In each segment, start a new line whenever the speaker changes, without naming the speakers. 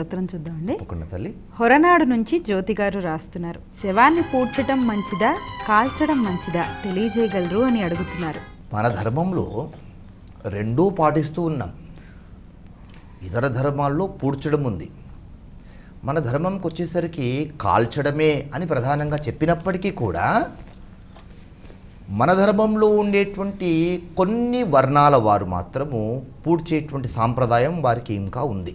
ఉత్తరం చూద్దామండి.
తప్పకుండా తల్లి.
హొరనాడు నుంచి జ్యోతి గారు రాస్తున్నారు. శవాన్ని పూడ్చటం మంచిదా కాల్చడం మంచిదా తెలియజేయగలరు అని అడుగుతున్నారు.
మన ధర్మంలో రెండూ పాటిస్తూ ఉన్నాం. ఇతర ధర్మాల్లో పూడ్చడం ఉంది. మన ధర్మంకి వచ్చేసరికి కాల్చడమే అని ప్రధానంగా చెప్పినప్పటికీ కూడా మన ధర్మంలో ఉండేటువంటి కొన్ని వర్ణాల వారు మాత్రము పూడ్చేటువంటి సాంప్రదాయం వారికి ఇంకా ఉంది.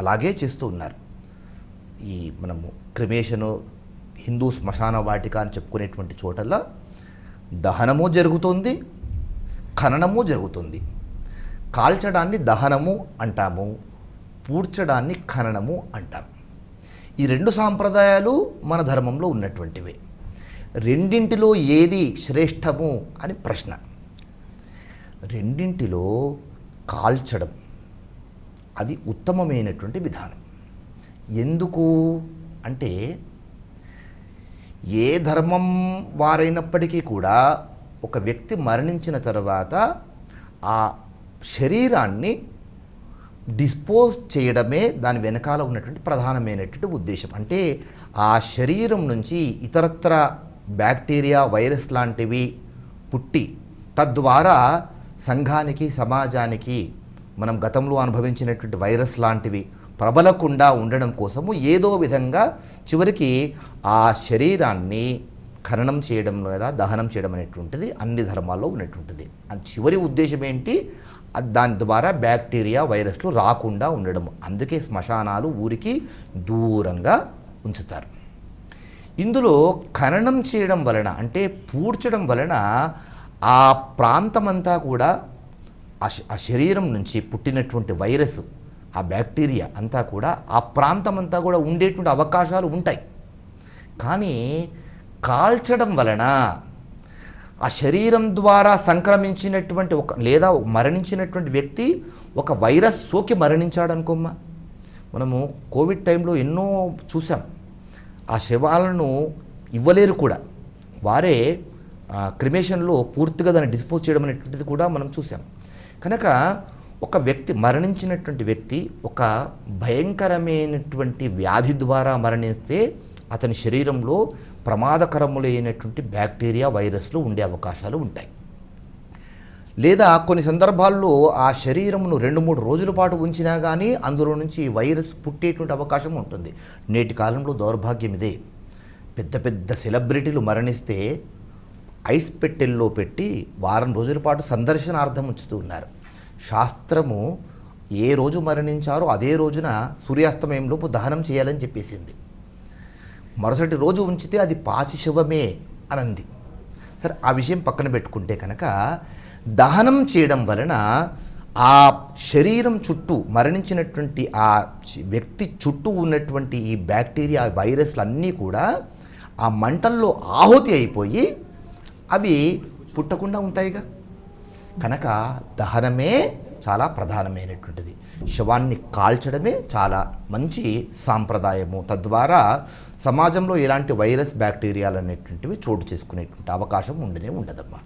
అలాగే చేస్తూ ఉన్నారు. ఈ మనము క్రిమేషను హిందూ శ్మశాన వాటిక అని చెప్పుకునేటువంటి చోటల్లో దహనము జరుగుతుంది ఖననము జరుగుతుంది. కాల్చడాన్ని దహనము అంటాము పూడ్చడాన్ని ఖననము అంటాం. ఈ రెండు సాంప్రదాయాలు మన ధర్మంలో ఉన్నటువంటివి. రెండింటిలో ఏది శ్రేష్టము అని ప్రశ్న. రెండింటిలో కాల్చడం అది ఉత్తమమైనటువంటి విధానం. ఎందుకు? అంటే ఏ ధర్మం వారైనప్పటికీ కూడా ఒక వ్యక్తి మరణించిన తర్వాత ఆ శరీరాన్ని డిస్పోజ్ చేయడమే దాని వెనకాల ఉన్నటువంటి ప్రధానమైనటువంటి ఉద్దేశం. అంటే ఆ శరీరం నుంచి ఇతరత్ర బ్యాక్టీరియా వైరస్ లాంటివి పుట్టి తద్వారా సంఘానికి సమాజానికి మనం గతంలో అనుభవించినటువంటి వైరస్ లాంటివి ప్రబలకుండా ఉండడం కోసము ఏదో విధంగా చివరికి ఆ శరీరాన్ని ఖననం చేయడం లేదా దహనం చేయడం అనేటువంటిది అన్ని ధర్మాల్లో ఉన్నటువంటిది అది చివరి ఉద్దేశం ఏంటి? దాని ద్వారా బ్యాక్టీరియా వైరస్లు రాకుండా ఉండడం. అందుకే శ్మశానాలు ఊరికి దూరంగా ఉంచుతారు. ఇందులో ఖననం చేయడం వలన అంటే పూడ్చడం వలన ఆ ప్రాంతమంతా కూడా ఆ శరీరం నుంచి పుట్టినటువంటి వైరస్ ఆ బ్యాక్టీరియా అంతా కూడా ఆ ప్రాంతం అంతా కూడా ఉండేటువంటి అవకాశాలు ఉంటాయి. కానీ కాల్చడం వలన ఆ శరీరం ద్వారా సంక్రమించినటువంటి ఒక లేదా మరణించినటువంటి వ్యక్తి ఒక వైరస్ సోకి మరణించాడు అనుకోమ్మా మనము కోవిడ్ టైంలో ఎన్నో చూసాం ఆ శవాలను ఇవ్వలేరు కూడా. వారే క్రిమేషన్లో పూర్తిగా దాన్ని డిస్పోజ్ చేయడం అనేటువంటిది కూడా మనం చూసాం కనుక ఒక వ్యక్తి మరణించినటువంటి వ్యక్తి ఒక భయంకరమైనటువంటి వ్యాధి ద్వారా మరణిస్తే అతని శరీరంలో ప్రమాదకరములైనటువంటి బ్యాక్టీరియా వైరస్లు ఉండే అవకాశాలు ఉంటాయి. లేదా కొన్ని సందర్భాల్లో ఆ శరీరమును రెండు మూడు రోజుల పాటు ఉంచినా కానీ అందులో నుంచి వైరస్ పుట్టేటువంటి అవకాశం ఉంటుంది. నేటి కాలంలో దౌర్భాగ్యం ఇదే. పెద్ద పెద్ద సెలబ్రిటీలు మరణిస్తే ఐస్ పెట్టెల్లో పెట్టి వారం రోజుల పాటు సందర్శనార్థం ఉంచుతూ ఉన్నారు. శాస్త్రము ఏ రోజు మరణించారో అదే రోజున సూర్యాస్తమయంలోపు దహనం చేయాలని చెప్పేసింది. మరుసటి రోజు ఉంచితే అది పాచి శవమే అనంది. సరే ఆ విషయం పక్కన పెట్టుకుంటే కనుక దహనం చేయడం వలన ఆ శరీరం చుట్టూ మరణించినటువంటి ఆ వ్యక్తి చుట్టూ ఉన్నటువంటి ఈ బ్యాక్టీరియా వైరస్లు అన్నీ కూడా ఆ మంటల్లో ఆహుతి అయిపోయి అవి పుట్టకుండా ఉంటాయిగా. కనుక దహనమే చాలా ప్రధానమైనటువంటిది. శవాన్ని కాల్చడమే చాలా మంచి సాంప్రదాయము. తద్వారా సమాజంలో ఎలాంటి వైరస్ బ్యాక్టీరియాలు అనేటువంటివి చోటు చేసుకునేటువంటి అవకాశం ఉండనే ఉండదమ్మా.